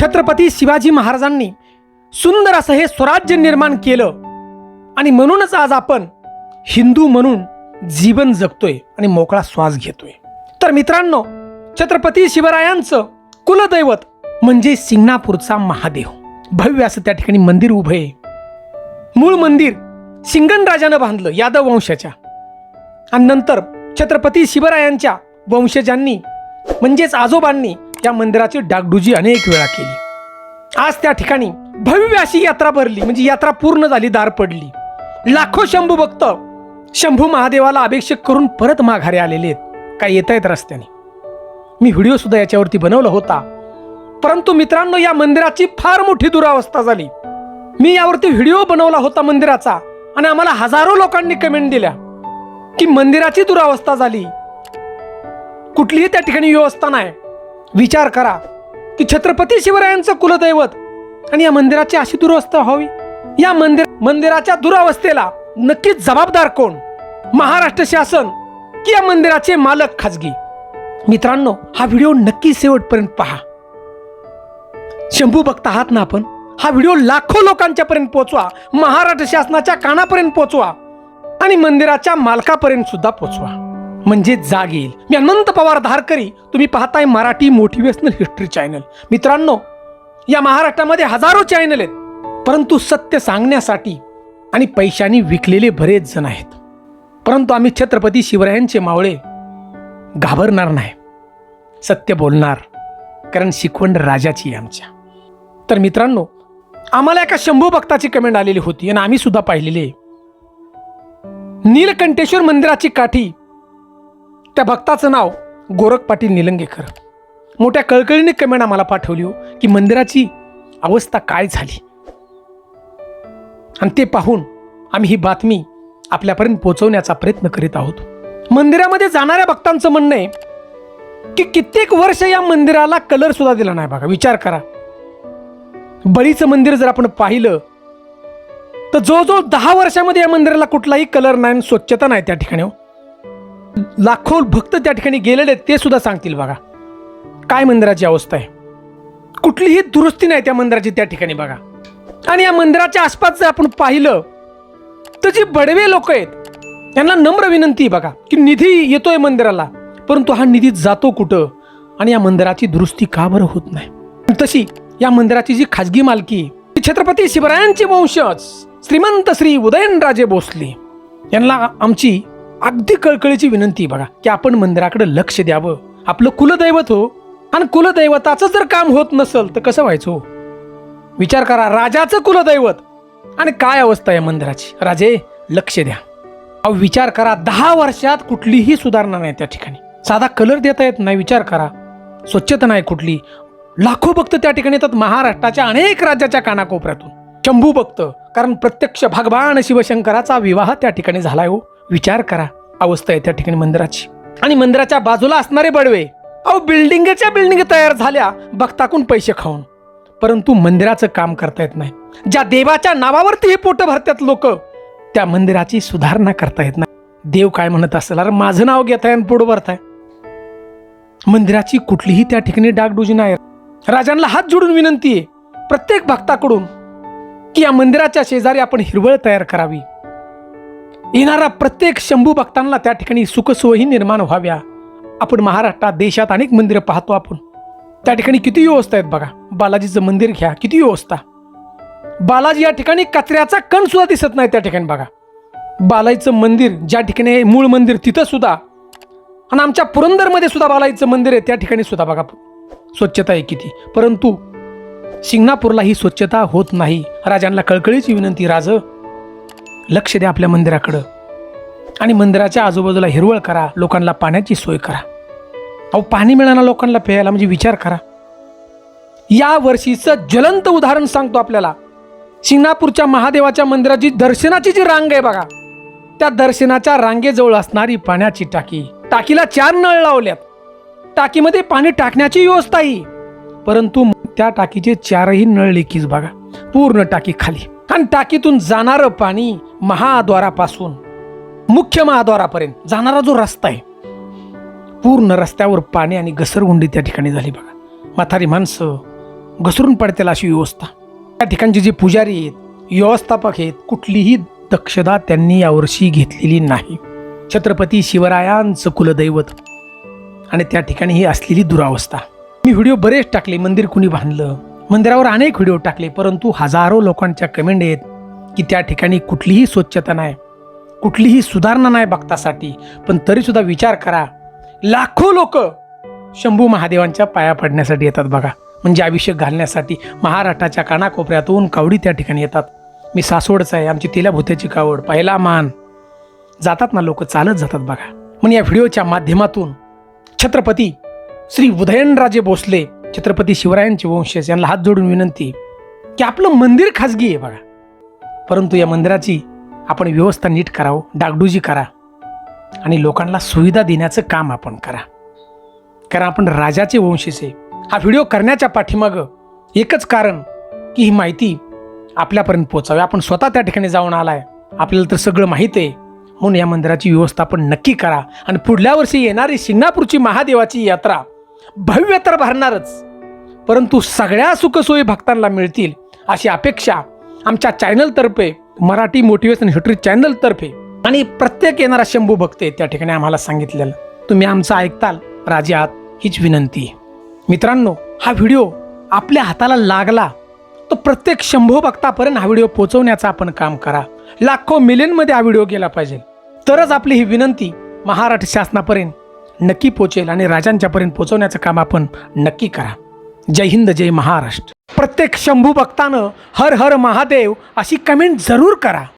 छत्रपती शिवाजी महाराजांनी सुंदर असं हे स्वराज्य निर्माण केलं. आणि म्हणूनच आज आपण हिंदू म्हणून जीवन जगतोय आणि मोकळा श्वास घेतोय. तर मित्रांनो छत्रपती शिवरायांचं कुलदैवत म्हणजे सिंगणापूरचा महादेव. भव्य असं त्या ठिकाणी मंदिर उभं आहे. मूळ मंदिर सिंगण राजानं बांधलं यादव वंशाच्या. आणि नंतर छत्रपती शिवरायांच्या वंशजांनी म्हणजेच आजोबांनी या मंदिराची डागडुजी अनेक वेळा केली. आज त्या ठिकाणी भव्य अशी यात्रा भरली म्हणजे यात्रा पूर्ण झाली दार पडली. लाखो शंभू भक्त शंभू महादेवाला अभिषेक करून परत माघारे आलेले आहेत. काय येत आहेत रस्त्याने. मी व्हिडिओ सुद्धा याच्यावरती बनवला होता. परंतु मित्रांनो या मंदिराची फार मोठी दुरावस्था झाली. मी यावरती व्हिडिओ बनवला होता मंदिराचा आणि आम्हाला हजारो लोकांनी कमेंट दिल्या की मंदिराची दुरावस्था झाली. कुठलीही त्या ठिकाणी व्यवस्था नाही. विचार करा की छत्रपती शिवरायांचं कुलदैवत आणि या मंदिराची अशी दुरावस्था व्हावी. या मंदिर मंदिराच्या दुरावस्थेला नक्कीच जबाबदार कोण? महाराष्ट्र शासन की या मंदिराचे मालक खाजगी? मित्रांनो हा व्हिडिओ नक्की शेवटपर्यंत पहा. शंभू भक्त आहात ना आपण? हा व्हिडिओ लाखो लोकांच्या पर्यंत पोहोचवा महाराष्ट्र शासनाच्या कानापर्यंत पोहोचवा आणि मंदिराच्या मालकापर्यंत सुद्धा पोहोचवा म्हणजे जाग येईल. मी अनंत पवार धारकरी तुम्ही पाहताय मराठी मोटिवेशनल हिस्ट्री चॅनल मित्रांनो या महाराष्ट्रामध्ये हजारो चॅनल आहेत. परंतु सत्य सांगण्यासाठी आणि पैशाने विकलेले बरेच जण आहेत. परंतु आम्ही छत्रपती शिवरायांचे मावळे घाबरणार नाही. सत्य बोलणार कारण शिकवण राजाची आमच्या. तर मित्रांनो आम्हाला एका शंभू भक्ताची कमेंट आलेली होती आणि आम्ही सुद्धा पाहिलेली आहे. नीलकंठेश्वर मंदिराची काठी त्या भक्ताचं नाव गोरख पाटील निलंगेकर. मोठ्या कळकळीने कमेंट आम्हाला पाठवली हो की मंदिराची अवस्था काय झाली? आणि ते पाहून आम्ही ही बातमी आपल्यापर्यंत पोहोचवण्याचा प्रयत्न करीत आहोत. मंदिरामध्ये जाणाऱ्या भक्तांचं म्हणणं आहे की कित्येक वर्ष या मंदिराला कलर सुद्धा दिला नाही बघा विचार करा. बळीचं मंदिर जर आपण पाहिलं तर जवळजवळ दहा वर्षामध्ये या मंदिराला कुठलाही कलर नाही आणि स्वच्छता नाही त्या ठिकाणी हो. लाखो भक्त त्या ठिकाणी गेलेले आहेत, ते सुद्धा सांगतील बघा. काय मंदिराची अवस्था आहे? कुठलीही दुरुस्ती नाही त्या मंदिराची त्या ठिकाणी बघा. आणि या मंदिराच्या आसपास जर आपण पाहिलं तर जी बडवे लोक आहेत त्यांना नम्र विनंती आहे बघा की निधी येतोय मंदिराला परंतु हा निधी जातो कुठं? आणि या मंदिराची दुरुस्ती का बरं होत नाही? तशी या मंदिराची जी खाजगी मालकी छत्रपती शिवरायांचे वंशज श्रीमंत श्री उदयनराजे भोसले यांना आमची अगदी कळकळीची विनंती बघा की आपण मंदिराकडे लक्ष द्यावं. आपलं कुलदैवत हो. आणि कुलदैवताचं जर काम होत नसेल तर कसं व्हायचं हो? विचार करा राजाचं कुलदैवत. आणि काय अवस्था आहे मंदिराची? राजे लक्ष द्या. अहो विचार करा दहा वर्षात कुठलीही सुधारणा नाही त्या ठिकाणी. साधा कलर देता येत नाही विचार करा. स्वच्छता नाही कुठली. लाखो भक्त त्या ठिकाणी येतात महाराष्ट्राच्या अनेक राज्याच्या कानाकोपऱ्यातून. शंभू भक्त कारण प्रत्यक्ष भगवान शिवशंकराचा विवाह त्या ठिकाणी झालाय हो. विचार करा. अवस्था आहे त्या ठिकाणी मंदिराची. आणि मंदिराच्या बाजूला असणारे बडवे. अहो बिल्डिंगच्या बिल्डिंग तयार झाल्या. भक्ताकून पैसे खाऊन. परंतु मंदिराचं काम करता येत नाही. ज्या देवाच्या नावावरती हे पोट भरतात लोक त्या मंदिराची सुधारणा करता येत नाही. देव काय म्हणत असेल? अरे माझं नाव घेताय आणि पोट भरताय. मंदिराची कुठलीही त्या ठिकाणी डागडुजी नाही. राजांना हात जोडून विनंती आहे प्रत्येक भक्ताकडून की या मंदिराच्या शेजारी आपण हिरवळ तयार करावी. येणारा प्रत्येक शंभू भक्तांना त्या ठिकाणी सुखसोयी निर्माण व्हाव्या. आपण महाराष्ट्रात देशात अनेक मंदिरं पाहतो आपण. त्या ठिकाणी किती व्यवस्था आहेत बघा. बालाजीचं मंदिर घ्या किती व्यवस्था. बालाजी या ठिकाणी कचऱ्याचा कण सुद्धा दिसत नाही त्या ठिकाणी बघा. बालाजीचं मंदिर ज्या ठिकाणी आहे, मूळ मंदिर तिथं सुद्धा. आणि आमच्या पुरंदरमध्ये सुद्धा बालाजीचं मंदिर आहे त्या ठिकाणी सुद्धा बघा. स्वच्छता आहे किती. परंतु शिंगणापूरला ही स्वच्छता होत नाही. राजांना कळकळीची विनंती राज. लक्ष द्या आपल्या मंदिराकडं. आणि मंदिराच्या आजूबाजूला हिरवळ करा लोकांना पाण्याची सोय करा. अहो पाणी मिळाना लोकांना प्यायला म्हणजे विचार करा. या वर्षीचं ज्वलंत उदाहरण सांगतो आपल्याला. शिंगणापूरच्या महादेवाच्या मंदिराची दर्शनाची जी रांग आहे बघा. त्या दर्शनाच्या रांगेजवळ असणारी पाण्याची टाकी. टाकीला चार नळ लावल्यात. टाकीमध्ये पाणी टाकण्याची व्यवस्था ही. परंतु त्या टाकीचे चारही नळ लेखीच बघा. पूर्ण टाकी खाली. आणि टाकीतून जाणारं पाणी महाद्वारापासून मुख्य महाद्वारापर्यंत जाणारा जो रस्ता आहे पूर्ण रस्त्यावर पाणी आणि घसरगुंडी त्या ठिकाणी झाली बघा. म्हातारी माणसं घसरून पडतील अशी व्यवस्था. त्या ठिकाणचे जे पुजारी आहेत व्यवस्थापक आहेत कुठलीही दक्षता त्यांनी यावर्षी घेतलेली नाही. छत्रपती शिवरायांचं कुलदैवत. आणि त्या ठिकाणी ही असलेली दुरावस्था. मी व्हिडिओ बरेच टाकले मंदिर कुणी बांधलं? मंदिरावर अनेक व्हिडिओ टाकले परंतु हजारो लोकांच्या कमेंट आहेत की त्या ठिकाणी कुठलीही स्वच्छता नाही कुठलीही सुधारणा नाही बघतासाठी पण तरीसुद्धा विचार करा. लाखो लोक शंभू महादेवांच्या पाया पडण्यासाठी येतात बघा. म्हणजे अभिषेक घालण्यासाठी महाराष्ट्राच्या कानाकोपऱ्यातून कावडी त्या ठिकाणी येतात. मी सासवडचा आहे आमची तेलाभुत्याची कावड पहिला मान. जातात ना लोक चालत जातात बघा. म्हणून या व्हिडिओच्या माध्यमातून छत्रपती श्री उदयनराजे भोसले छत्रपती शिवरायांचे वंशज यांना हात जोडून विनंती की आपलं मंदिर खाजगी आहे बघा. परंतु या मंदिराची आपण व्यवस्था नीट करावं डागडुजी करा आणि लोकांना सुविधा देण्याचं काम आपण करा. कारण आपण राजाचे वंशीचे हा व्हिडिओ करण्याच्या पाठीमागं एकच कारण की ही माहिती आपल्यापर्यंत पोचावी आपण स्वतः त्या ठिकाणी जाऊन आलाय. आपल्याला तर सगळं माहीत आहे. म्हणून या मंदिराची व्यवस्था आपण नक्की करा. आणि पुढल्या वर्षी येणारी शिंगणापूरची महादेवाची यात्रा भव्य तर भरणारच. परंतु सगळ्या सुखसोयी भक्तांना मिळतील अशी अपेक्षा आमच्या चॅनलतर्फे मराठी मोटिवेशन हिस्ट्री चॅनलतर्फे आणि प्रत्येक येणारा शंभू भक्त आहे त्या ठिकाणी आम्हाला सांगितलेलं. तुम्ही आमचं ऐकताल राजे आहात हीच विनंती. आहे मित्रांनो हा व्हिडिओ आपल्या हाताला लागला तो प्रत्येक शंभू भक्तापर्यंत हा व्हिडिओ पोहोचवण्याचं आपण काम करा. लाखो मिलियनमध्ये हा व्हिडिओ गेला पाहिजे. तरच आपली ही विनंती महाराष्ट्र शासनापर्यंत नक्की पोचेल आणि राजांच्यापर्यंत पोचवण्याचं काम आपण नक्की करा. जय हिंद जय महाराष्ट्र. प्रत्येक शंभू भक्तानं हर हर महादेव अशी कमेंट जरूर करा.